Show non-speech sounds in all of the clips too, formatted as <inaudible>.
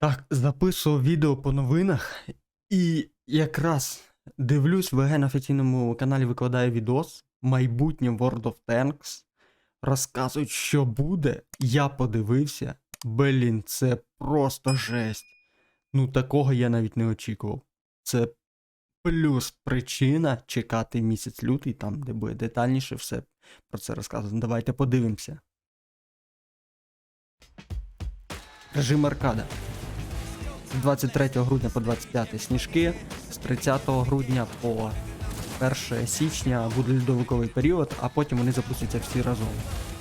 Так, записував відео по новинах, і якраз дивлюсь, ВГ на офіційному каналі викладає відос майбутнє World of Tanks. Розказують, що буде. Я подивився. Блін, це просто жесть. Ну, такого я навіть не очікував. Це плюс причина чекати місяць лютий, там, де буде детальніше все про це розказано. Давайте подивимося. Режим аркада. З 23 грудня по 25 сніжки, з 30 грудня по 1 січня буде льодовиковий період, а потім вони запустяться всі разом.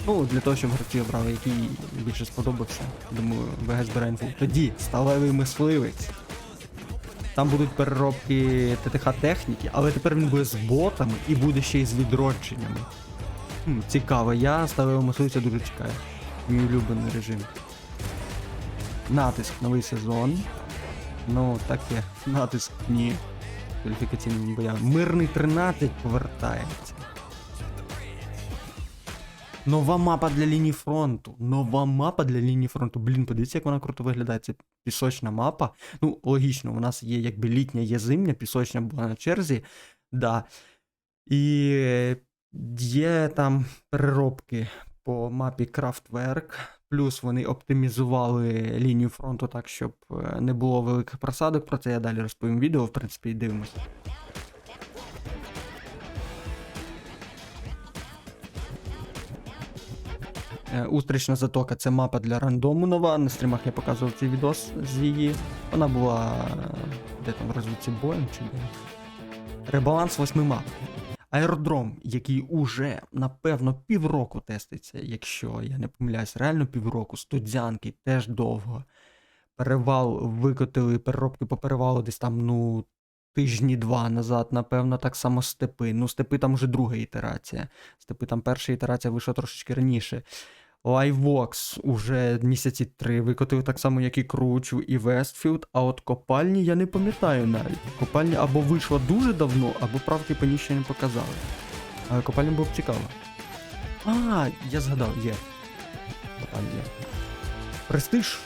Ну, для того, щоб гравці обрали, який більше сподобався. Думаю, ВГ збирає інфу. Тоді сталевий мисливець. Там будуть переробки ТТХ техніки, але тепер він буде з ботами і буде ще й з відродженнями. Хм, цікаво, я сталевого мисливця дуже чекаю. Мій улюблений режим. Натиск новий сезон. Ну, так є. Натиск ні. Кваліфікаційним боям. Мирний 13 повертається. Нова мапа для лінії фронту. Нова мапа для лінії фронту. Блін, подивіться, як вона круто виглядає. Це пісочна мапа. Ну, логічно, у нас є якби літня, є зимня, пісочна була на черзі. Да. І є там переробки по мапі Крафтверк. Плюс вони оптимізували лінію фронту так, щоб е, не було великих просадок. Про це я далі розповім відео, в принципі, і дивимося. Е, Устрічна затока це мапа для рандому нова. На стрімах я показував цей відос з її. Вона була е, де там в розвідці боєм чи де. Ребаланс восьми мап. Аеродром, який уже напевно півроку теститься, якщо я не помиляюсь, реально півроку. Студзянки теж довго. Перевал викотили переробки по перевалу десь там, ну, тижні два назад, напевно, так само степи. Ну, степи там вже друга ітерація. Степи там перша ітерація вийшла трошечки раніше. Лайвокс уже місяці три викотив так само, як і Кручу, і Вестфілд, а от копальні я не пам'ятаю навіть. Копальні або вийшла дуже давно, або правки по ній ще не показали. Але копальня було б цікаво. А, я згадав, є. Копальня. Престиж.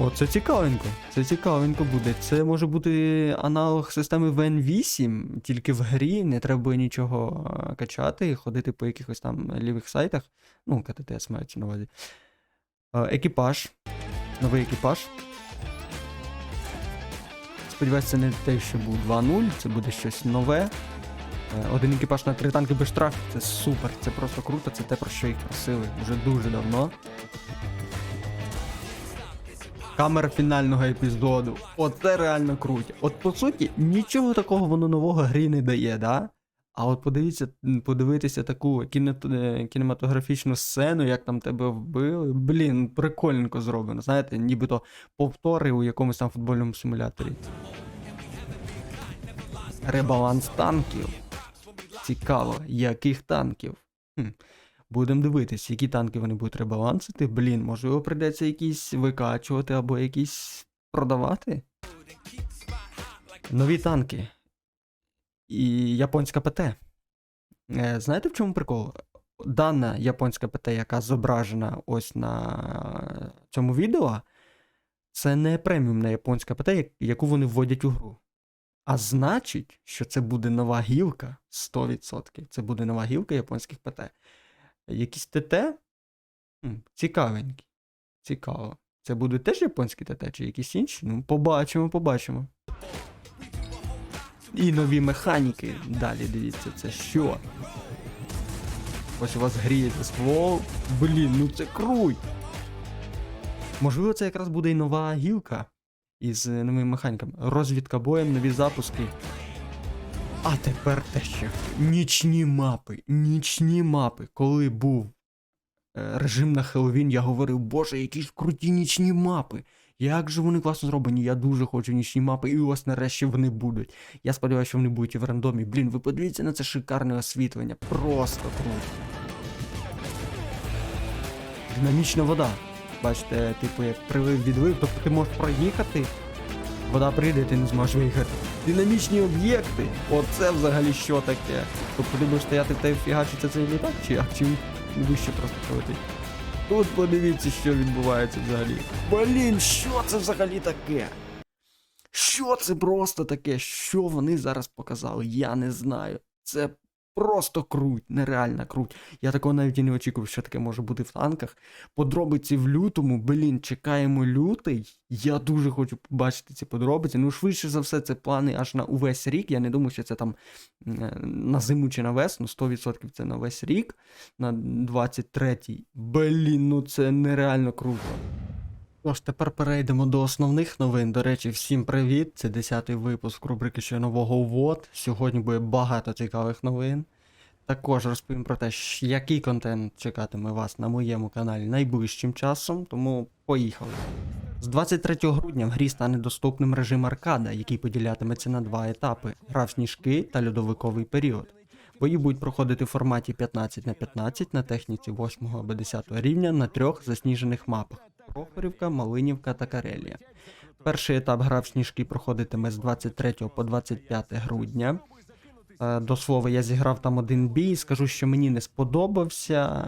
О, це цікавенько. Це цікавенько буде. Це може бути аналог системи VN8, тільки в грі не треба буде нічого е, качати, ходити по якихось там лівих сайтах. Ну, КТТС мається на увазі. Е, Екіпаж. Новий екіпаж. Сподіваюся, це не те, що був 2.0, це буде щось нове. Е, Один екіпаж на три танки без штрафів. Це супер, це просто круто, це те, про що їх просили вже дуже давно. Камера фінального епізоду. Оце реально круто. От по суті, нічого такого воно нового грі не дає, да? А от подивіться, подивитися таку кіно- е, кінематографічну сцену, як там тебе вбили. Блін, прикольненько зроблено. Знаєте, нібито повтори у якомусь там футбольному симуляторі. Ребаланс танків. Цікаво, яких танків? Хм. Будемо дивитись, які танки вони будуть ребалансити. Блін, можливо, прийдеться якісь викачувати або якісь продавати. Нові танки. І японська ПТ. Е, Знаєте в чому прикол? Дана японська ПТ, яка зображена ось на цьому відео, це не преміумна японська ПТ, яку вони вводять у гру. А значить, що це буде нова гілка 100%. Це буде нова гілка японських ПТ. Якісь ТТ? Цікавенькі. Цікаво. Це будуть теж японські ТТ чи якісь інші? Ну, побачимо, побачимо. І нові механіки. Далі дивіться, це що? Ось у вас гріється ствол. Блін, ну це круть. Можливо, це якраз буде і нова гілка із новими механіками. Розвідка боєм, нові запуски. А тепер те що. Нічні мапи. Нічні мапи. Коли був е, режим на Хеллоуін, я говорив, боже, які ж круті нічні мапи. Як же вони класно зроблені, я дуже хочу нічні мапи, і ось нарешті вони будуть. Я сподіваюся, що вони будуть і в рандомі. Блін, ви подивіться на це шикарне освітлення. Просто круто. Динамічна вода. Бачите, типу, як прилив відлив, тобто ти можеш проїхати, вода прийде, ти не зможеш виїхати. Динамічні об'єкти. Оце взагалі що таке? Тобто ти будеш стояти та фігачиться цей літак, чи, а чи вище просто прилетить. Тут подивіться, що відбувається взагалі. Блін, що це взагалі таке? Що це просто таке? Що вони зараз показали? Я не знаю. Це просто круть, нереальна круть. Я такого навіть і не очікував, що таке може бути в танках. Подробиці в лютому, блін, чекаємо лютий. Я дуже хочу побачити ці подробиці. Ну, швидше за все, це плани аж на увесь рік. Я не думаю, що це там е, на зиму чи на весну. 100% це на весь рік, на 23-й. Блін, ну це нереально круто. Тож, тепер перейдемо до основних новин. До речі, всім привіт! Це 10-й випуск рубрики ще нового УВОД. Сьогодні буде багато цікавих новин. Також розповім про те, який контент чекатиме вас на моєму каналі найближчим часом, тому поїхали. З 23 грудня в грі стане доступним режим аркада, який поділятиметься на два етапи: гра в сніжки та льодовиковий період. Бої будуть проходити в форматі 15 на 15 на техніці 8 або 10 рівня на трьох засніжених мапах: Прохорівка, Малинівка та Карелія. Перший етап гра в сніжки проходитиме з 23 по 25 грудня. Е, До слова, я зіграв там один бій, скажу, що мені не сподобався.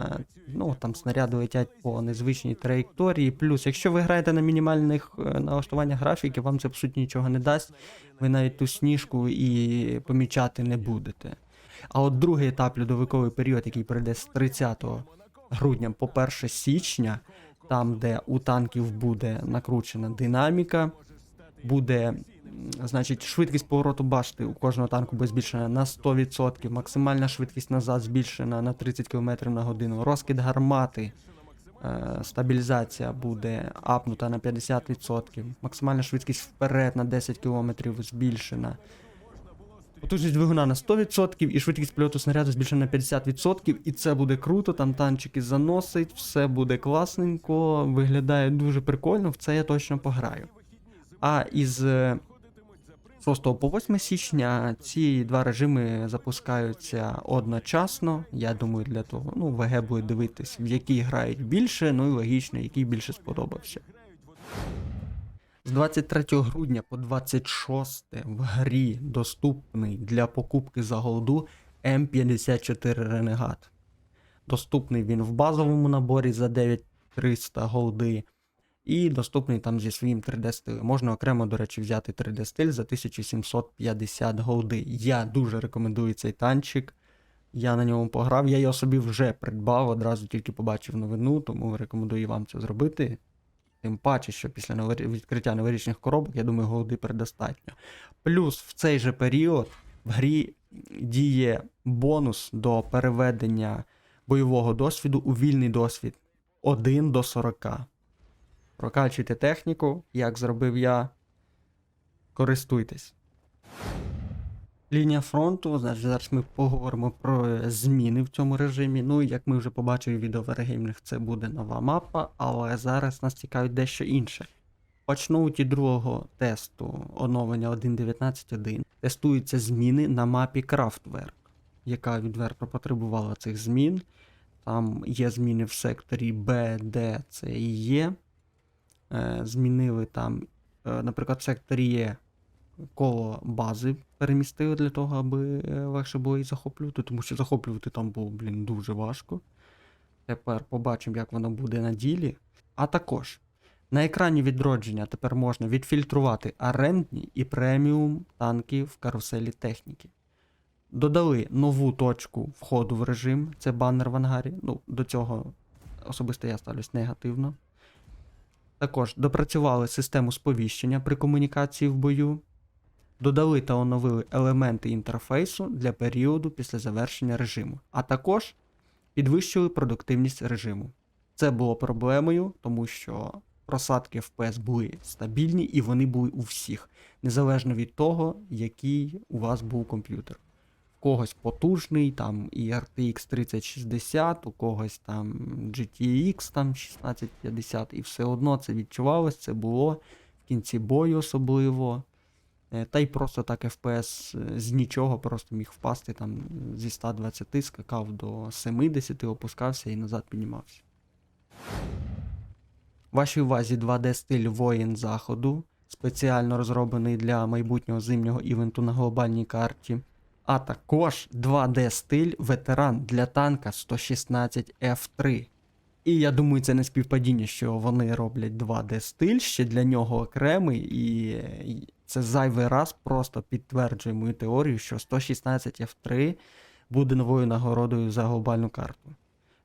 Ну, там снаряди летять по незвичній траєкторії. Плюс, якщо ви граєте на мінімальних е, налаштуваннях графіки, вам це по суті нічого не дасть. Ви навіть ту сніжку і помічати не будете. А от другий етап льодовиковий період, який прийде з 30 грудня по 1 січня, там, де у танків буде накручена динаміка, буде, значить, швидкість повороту башти у кожного танку буде збільшена на 100%, максимальна швидкість назад збільшена на 30 км на годину, розкид гармати. е, Стабілізація буде апнута на 50%, максимальна швидкість вперед на 10 км збільшена. Потужність двигуна на 100% і швидкість польоту снаряду збільшена на 50%, і це буде круто, там танчики заносить, все буде класненько, виглядає дуже прикольно, в це я точно пограю. А із е, 6 по 8 січня ці два режими запускаються одночасно. Я думаю, для того, ну, ВГ буде дивитись, в який грають більше, ну і логічно, який більше сподобався. З 23 грудня по 26 в грі доступний для покупки за голду М54 Renegade. Доступний він в базовому наборі за 9300 голди. І доступний там зі своїм 3D стилем. Можна окремо, до речі, взяти 3D стиль за 1750 голди. Я дуже рекомендую цей танчик. Я на ньому пограв. Я його собі вже придбав, одразу тільки побачив новину, тому рекомендую вам це зробити. Тим паче, що після відкриття новорічних коробок, я думаю, голоди предостатньо. Плюс в цей же період в грі діє бонус до переведення бойового досвіду у вільний досвід 1 до 40. Прокачуйте техніку, як зробив я. Користуйтесь. Лінія фронту, значить, зараз ми поговоримо про зміни в цьому режимі. Ну, як ми вже побачили в відео це буде нова мапа, але зараз нас цікавить дещо інше. Почну ті другого тесту оновлення 1.19.1. Тестуються зміни на мапі Крафтверк, яка відверто потребувала цих змін. Там є зміни в секторі Б, Д, С і Е. Е, Змінили там, е, наприклад, в секторі Е коло бази перемістили для того, аби е, легше було її захоплювати, тому що захоплювати там було, блін, дуже важко. Тепер побачимо, як воно буде на ділі. А також на екрані відродження тепер можна відфільтрувати арендні і преміум танки в каруселі техніки. Додали нову точку входу в режим, це банер в ангарі. Ну, до цього особисто я ставлюсь негативно. Також допрацювали систему сповіщення при комунікації в бою. Додали та оновили елементи інтерфейсу для періоду після завершення режиму, а також підвищили продуктивність режиму. Це було проблемою, тому що просадки FPS були стабільні і вони були у всіх, незалежно від того, який у вас був комп'ютер. У когось потужний, там і RTX 3060, у когось там GTX там 1650, і все одно це відчувалось, це було в кінці бою особливо. Е, Та й просто так FPS е, з нічого просто міг впасти там зі 120 скакав до 70, опускався і назад піднімався. Вашій увазі 2D стиль воїн заходу, спеціально розроблений для майбутнього зимнього івенту на глобальній карті. А також 2D стиль ветеран для танка 116 F3. І я думаю, це не співпадіння, що вони роблять 2D стиль ще для нього окремий, і це зайвий раз просто підтверджує мою теорію, що 116 F3 буде новою нагородою за глобальну карту.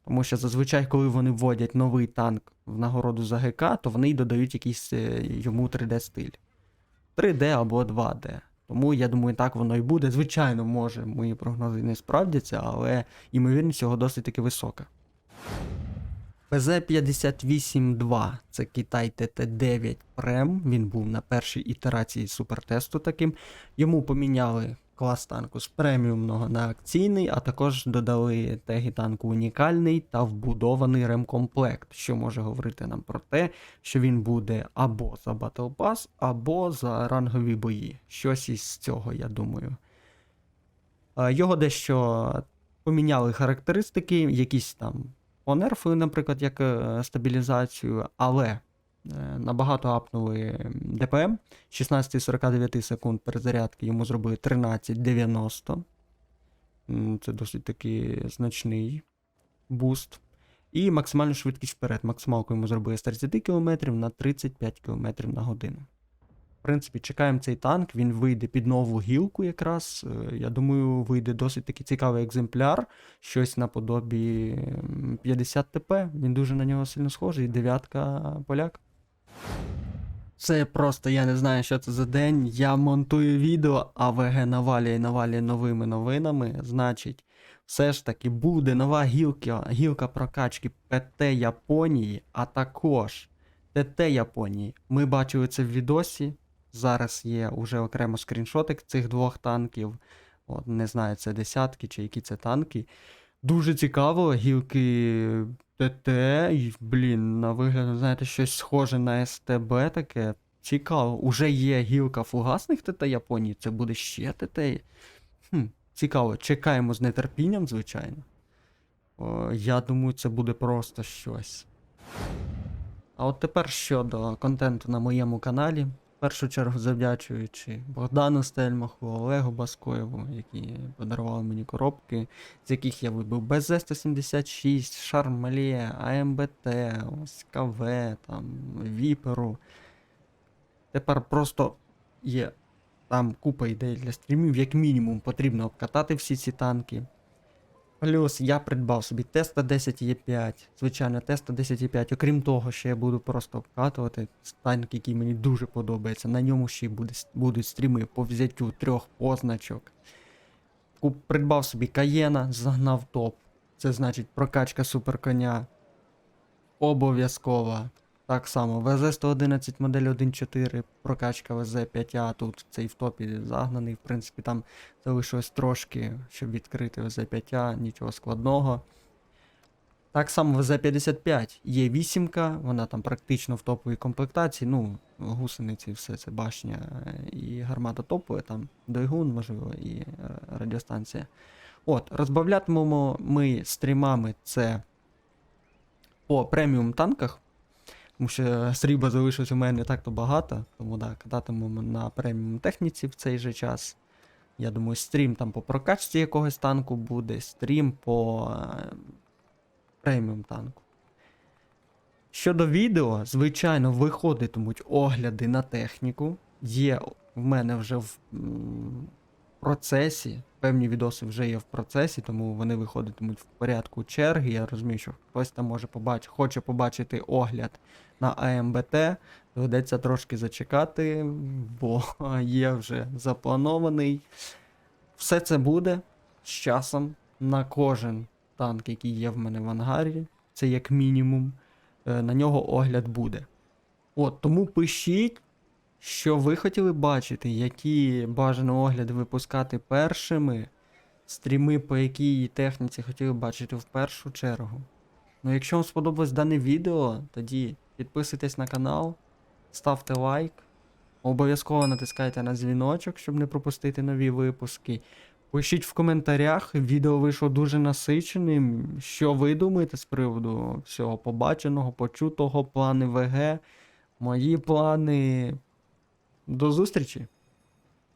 Тому що зазвичай, коли вони вводять новий танк в нагороду за ГК, то вони й додають якийсь е, йому 3D стиль. 3D або 2D. Тому я думаю, так воно і буде. Звичайно, може, мої прогнози не справдяться, але ймовірність цього досить таки висока. PZ58-2 це Китай ТТ9 Прем. Він був на першій ітерації супертесту таким. Йому поміняли клас танку з преміумного на акційний, а також додали теги танку унікальний та вбудований ремкомплект, що може говорити нам про те, що він буде або за Battle Pass, або за рангові бої. Щось із цього, я думаю. Е, Його дещо поміняли характеристики, якісь там понерфили, наприклад, як е, стабілізацію, але е, набагато апнули ДПМ. 16-49 секунд перезарядки йому зробили 13,90. Це досить таки значний буст. І максимальну швидкість вперед. Максималку йому зробили з 30 км на 35 км на годину. Принципі, чекаємо цей танк, він вийде під нову гілку якраз. Е, Я думаю, вийде досить таки цікавий екземпляр. Щось наподобі 50 ТП. Він дуже на нього сильно схожий. Дев'ятка поляк. Це просто я не знаю, що це за день. Я монтую відео, а ВГ навалює навалює новими новинами. Значить, все ж таки буде нова гілка, гілка прокачки ПТ Японії, а також ТТ Японії. Ми бачили це в відосі. Зараз є уже окремо скріншотик цих двох танків. От, не знаю, це десятки чи які це танки. Дуже цікаво, гілки ТТ, блін, на вигляд, знаєте, щось схоже на СТБ таке. Цікаво. Уже є гілка фугасних ТТ Японії, це буде ще ТТ. Хм, цікаво, чекаємо з нетерпінням, звичайно. О, я думаю, це буде просто щось. А от тепер щодо контенту на моєму каналі. Першу чергу завдячуючи Богдану Стельмаху, Олегу Баскоєву, які подарували мені коробки, з яких я вибив БЗ-176, Шармалє, АМБТ, ось КВ, там, Віперу. Тепер просто є там купа ідей для стрімів, як мінімум потрібно обкатати всі ці танки. Плюс я придбав собі Теста 10 е 5 звичайно, Теста 10 е 5 Окрім того, що я буду просто обкатувати танк, який мені дуже подобається. На ньому ще буде, будуть стріми по взяттю трьох позначок. Куп, придбав собі Каєна, загнав топ. Це значить прокачка суперконя. Обов'язкова. Так само, ВЗ-111 модель 1.4, прокачка ВЗ-5А, тут цей в топі загнаний, в принципі, там залишилось трошки, щоб відкрити ВЗ-5А, нічого складного. Так само ВЗ-55 є вісімка, вона там практично в топовій комплектації, ну, гусениці, все це башня е, і гармата топове, там двигун, можливо, і е, радіостанція. От, розбавлятимемо ми стрімами це по преміум танках. Тому що срібла залишилось у мене не так-то багато, тому так, кататимемо на преміум техніці в цей же час. Я думаю, стрім там по прокачці якогось танку буде, стрім по е, преміум танку. Щодо відео, звичайно, виходитимуть огляди на техніку. Є в мене вже в процесі. Певні відоси вже є в процесі, тому вони виходитимуть в порядку черги. Я розумію, що хтось там може побачити, хоче побачити огляд на АМБТ. Доведеться трошки зачекати, бо <laughs> є вже запланований. Все це буде з часом на кожен танк, який є в мене в ангарі. Це як мінімум. е, На нього огляд буде. От, тому пишіть, що ви хотіли бачити, які бажано огляди випускати першими, стріми, по якій техніці хотіли бачити в першу чергу. Ну, якщо вам сподобалось дане відео, тоді підписуйтесь на канал, ставте лайк, обов'язково натискайте на дзвіночок, щоб не пропустити нові випуски. Пишіть в коментарях, відео вийшло дуже насиченим. Що ви думаєте з приводу всього побаченого, почутого, плани ВГ, мої плани. До зустрічі!